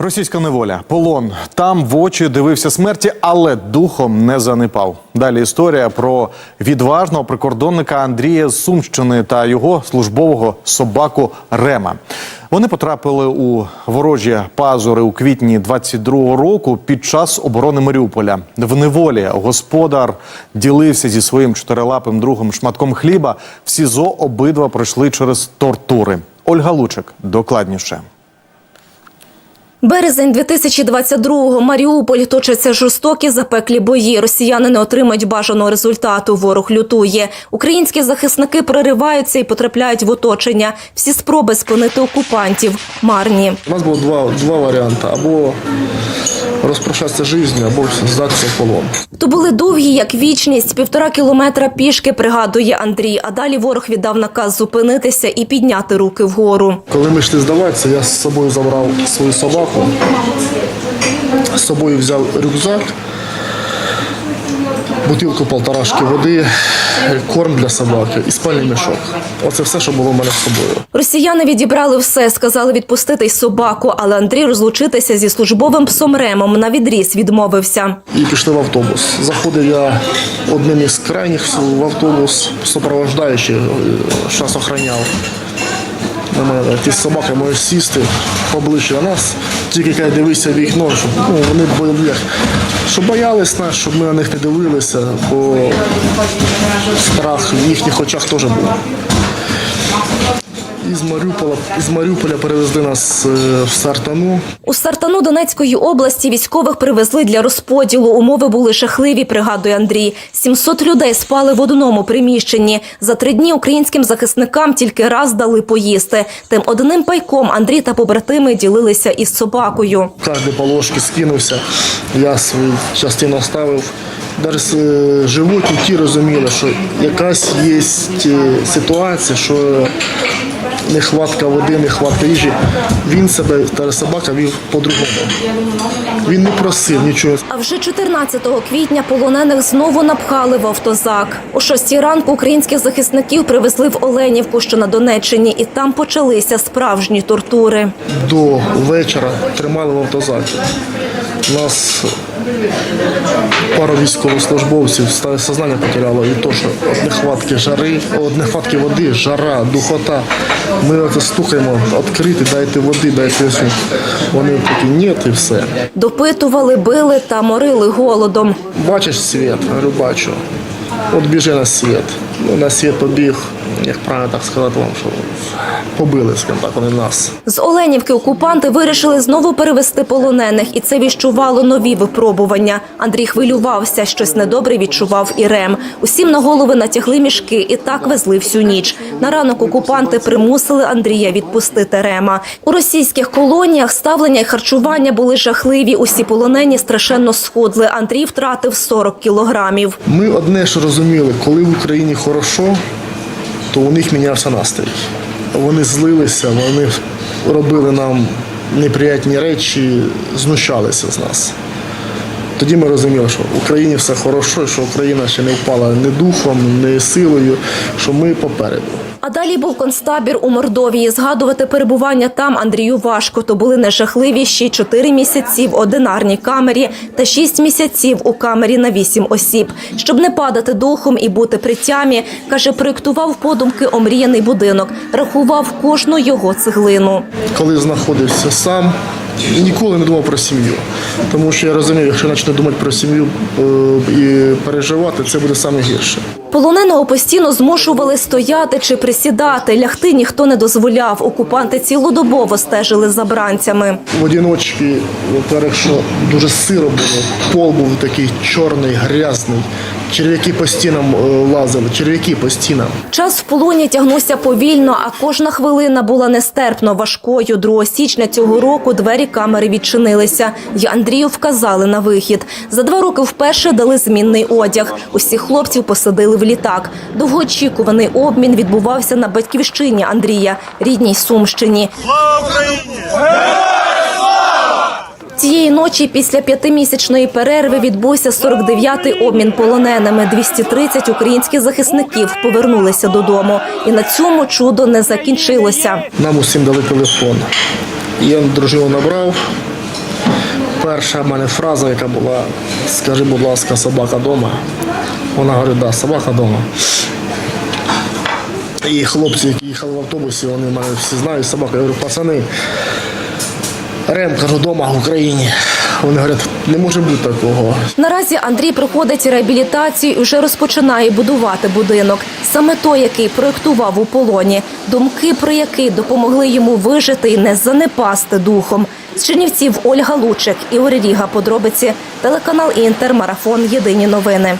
Російська неволя, полон. Там в очі дивився смерті, але духом не занепав. Далі історія про відважного прикордонника Андрія з Сумщини та його службового собаку Рема. Вони потрапили у ворожі пазури у квітні 22-го року під час оборони Маріуполя. В неволі господар ділився зі своїм чотирилапим другом шматком хліба. В СІЗО обидва пройшли через тортури. Ольга Лучик докладніше. Березень 2022-го. Маріуполь точаться жорстокі запеклі бої. Росіяни не отримають бажаного результату. Ворог лютує. Українські захисники прориваються і потрапляють в оточення. Всі спроби спинити окупантів марні. У нас було два, два варіанти: або розпрощатися з життю, або здатися в полон. То були довгі, як вічність, півтора кілометра пішки, пригадує Андрій. А далі ворог віддав наказ зупинитися і підняти руки вгору. Коли ми йшли здаватися, я з собою забрав свою собаку, з собою взяв рюкзак, бутилку полторашки води, корм для собаки і спальний мішок. Оце все, що було в мене з собою. Росіяни відібрали все, сказали відпустити й собаку, але Андрій розлучитися зі службовим псом Ремом на відріз відмовився. І пішли в автобус. Заходив я одним із крайніх в автобус, супроводжаючи, охороняв. На мене ті собаки можуть сісти поближче до нас, тільки хай дивися в вікно, щоб ну, вони бо- як, щоб боялись нас, щоб ми на них не дивилися, бо страх в їхніх очах теж був. Із Маріуполя, з Маріуполя перевезли нас е, в Сартану. У Сартану Донецької області військових привезли для розподілу. Умови були жахливі, пригадує Андрій. 700 людей спали в одному приміщенні. За три дні українським захисникам тільки раз дали поїсти. Тим одним пайком Андрій та побратими ділилися із собакою. Кожен по ложці скинувся, я свою частину оставив. Навіть е, животні ті розуміли, що якась є ситуація, що нехватка води, нехватка їжі. Він себе, та собака вів по-другому. Він не просив нічого. А вже 14 квітня полонених знову напхали в автозак. О 6 ранку українських захисників привезли в Оленівку, що на Донеччині, і там почалися справжні тортури. До вечора тримали в автозакі. Нас пару військовослужбовців сознання потеряло від того, що від нехватки жари, від нехватки води, жара, духота. Ми оце стукаємо, відкрити, дайте води, дайте. Вони такі, ні, і все. Допитували, били та морили голодом. Бачиш світ? Говорю, бачу. От біжи на світ. Ну, на світ побіг, як правильно так сказати вам, що побили, скажімо так, вони нас. З Оленівки окупанти вирішили знову перевести полонених, і це віщувало нові випробування. Андрій хвилювався, щось недобре відчував і Рем. Усім на голови натягли мішки і так везли всю ніч. На ранок окупанти примусили Андрія відпустити Рема. У російських колоніях ставлення і харчування були жахливі. Усі полонені страшенно схудли. Андрій втратив 40 кілограмів. Ми одне, що розуміли, коли в Україні хорошо, то у них мінявся настрій. Вони злилися, вони робили нам неприятні речі, знущалися з нас. Тоді ми розуміли, що в Україні все хорошо, що Україна ще не впала ні духом, ні силою, що ми попереду. А далі був концтабір у Мордовії. Згадувати перебування там Андрію важко. То були найжахливіші чотири місяці в одинарній камері та шість місяців у камері на вісім осіб. Щоб не падати духом і бути при тямі, каже, проєктував подумки омріяний будинок, рахував кожну його цеглину. Коли знаходився сам, ніколи не думав про сім'ю. Тому що я розумів, якщо почну думати про сім'ю е, і переживати, це буде саме гірше. Полоненого постійно змушували стояти чи присідати. Лягти ніхто не дозволяв. Окупанти цілодобово стежили за бранцями. В одиночці, во-первых, що дуже сиро було, пол був такий чорний, грязний. Черв'яки по стінам е, лазили, черв'яки по стінам. Час в полоні тягнувся повільно, а кожна хвилина була нестерпно важкою. 2 січня цього року двері камери відчинилися, і Андрію вказали на вихід. За два роки вперше дали змінний одяг. Усіх хлопців посадили в літак. Довгоочікуваний обмін відбувався на батьківщині Андрія, рідній Сумщині. Цієї ночі після п'ятимісячної перерви відбувся 49-й обмін полоненими. 230 українських захисників повернулися додому. І на цьому чудо не закінчилося. Нам усім дали телефон. Я дружину набрав, перша в мене фраза, яка була: скажи, будь ласка, собака вдома. Вона говорить, да, собака вдома. І хлопці, які їхали в автобусі, вони мене всі знають, собака. Я говорю, пацани, Рем, кажу, вдома в Україні. Вони говорять, не може бути такого. Наразі Андрій проходить реабілітацію і вже розпочинає будувати будинок. Саме той, який проєктував у полоні. Думки, про який допомогли йому вижити і не занепасти духом. З Чернівців Ольга Лучик, Ігор Ріга. Подробиці. Телеканал Інтер. Марафон. Єдині новини.